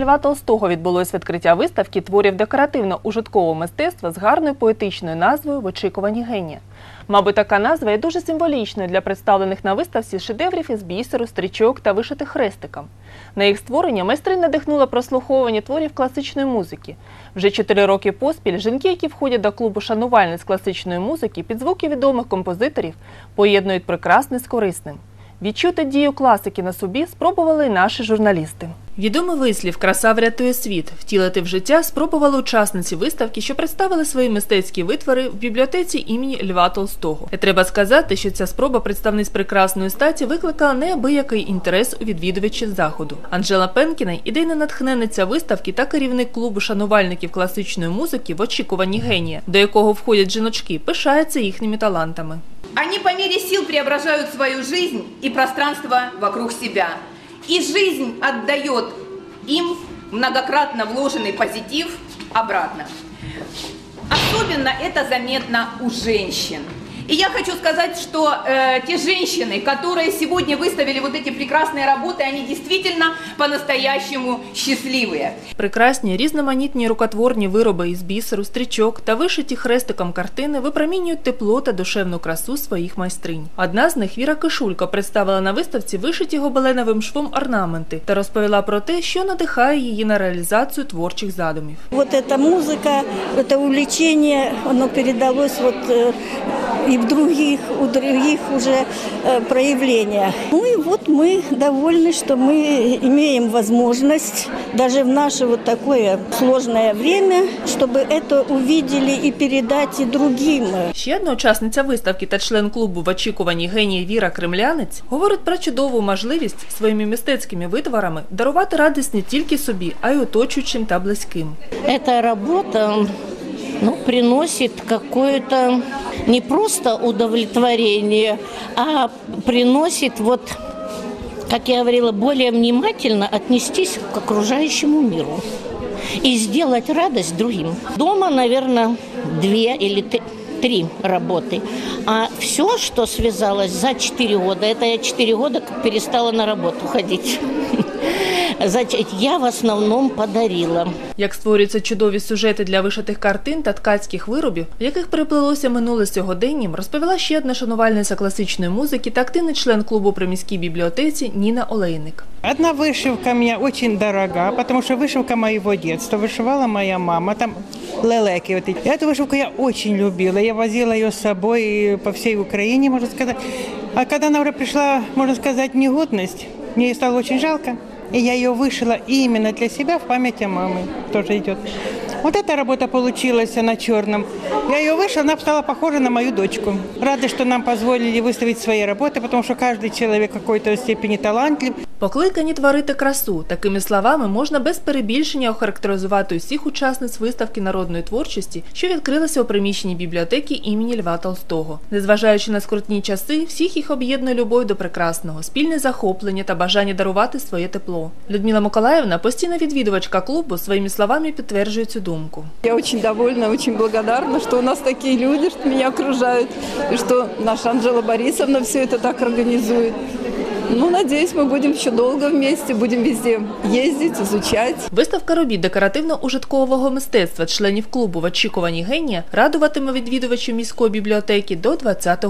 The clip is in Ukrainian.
Льва Толстого відбулось відкриття виставки творів декоративно-ужиткового мистецтва з гарною поетичною назвою В очікуванні генія. Мабуть, така назва є дуже символічною для представлених на виставці шедеврів із бісеру, стрічок та вишитих хрестиком. На їх створення майстри надихнула прослуховування творів класичної музики. Вже чотири роки поспіль жінки, які входять до клубу шанувальниць класичної музики, під звуки відомих композиторів поєднують прекрасне з корисним. Відчути дію класики на собі спробували й наші журналісти. Відомий вислів Краса врятує світ втілити в життя спробували учасниці виставки, що представили свої мистецькі витвори в бібліотеці імені Льва Толстого. І треба сказати, що ця спроба представниць прекрасної статі викликала неабиякий інтерес у відвідувачів заходу. Анжела Пенкіна, ідейна натхненниця виставки та керівник клубу шанувальників класичної музики в очікуванні генія, до якого входять жіночки, пишається їхніми талантами. Они по мере сил преображают свою жизнь и пространство вокруг себя. И жизнь отдает им многократно вложенный позитив обратно. Особенно это заметно у женщин. И я хочу сказать, что э, те женщины, которые сегодня выставили вот эти прекрасные работы, они действительно по-настоящему счастливые. Прекрасні різноманітні рукотворні вироби із бісеру, стрічок та вишиті хрестиком картини випромінюють тепло та душевну красу своїх майстринь. Одна з них Віра Кишулько представила на виставці вишиті гобеленовим швом орнаменти та розповіла про те, що надихає її на реалізацію творчих задумів. Вот эта музыка, это увлечение, оно передалось вот э, и в других, у других уже э, проявлениях. Ну и вот мы довольны, что мы имеем возможность даже в наше вот такое сложное время, чтобы это увидели и передать и другим. Ще одна учасниця виставки та член клубу в очікуванні генії Віра Кремлянець говорить про чудову можливість своїми мистецькими витворами дарувати радість не тільки собі, а й оточуючим та близьким. эта работа ну, приносит какое-то не просто удовлетворение, а приносит вот как я говорила, более внимательно отнестись к окружающему миру и сделать радость другим. Дома, наверное, две или три три работы. А все, что связалось за четыре года, это я четыре года перестала на работу ходить. Значит, я в основном подарила. Як створюються чудові сюжети для вишитих картин та ткацьких виробів, в яких переплилося минуле з сьогоденням, розповіла ще одна шанувальниця класичної музики та активний член клубу при міській бібліотеці Ніна Олейник. Одна вышивка мне очень дорога, потому что вышивка моего детства. Вышивала моя мама, там лелеки. Вот эти. Эту вышивку я очень любила. Я возила ее с собой по всей Украине, можно сказать. А когда она уже пришла, можно сказать, в негодность, мне ее стало очень жалко. И я ее вышила именно для себя в память о маме. Тоже идет. Вот эта работа получилась на черном. Я ее вышила, она стала похожа на мою дочку. Рада, что нам позволили выставить свои работы, потому что каждый человек в какой-то степени талантлив. Покликані творити красу. Такими словами можна без перебільшення охарактеризувати усіх учасниць виставки народної творчості, що відкрилася у приміщенні бібліотеки імені Льва Толстого. Незважаючи на скрутні часи, всіх їх об'єднує любов до прекрасного, спільне захоплення та бажання дарувати своє тепло. Людмила Миколаївна, постійна відвідувачка клубу, своїми словами підтверджує цю думку. Я очень довольна, очень благодарна, что у нас такие люди, что меня окружают, и что наша Анжела Борисовна все это так организует. Ну, надеюсь, мы будем еще долго вместе, будем везде ездить, изучать. Виставка робіт декоративно-ужиткового мистецтва членів клубу в очікуванні генія радуватиме відвідувачів міської бібліотеки до 20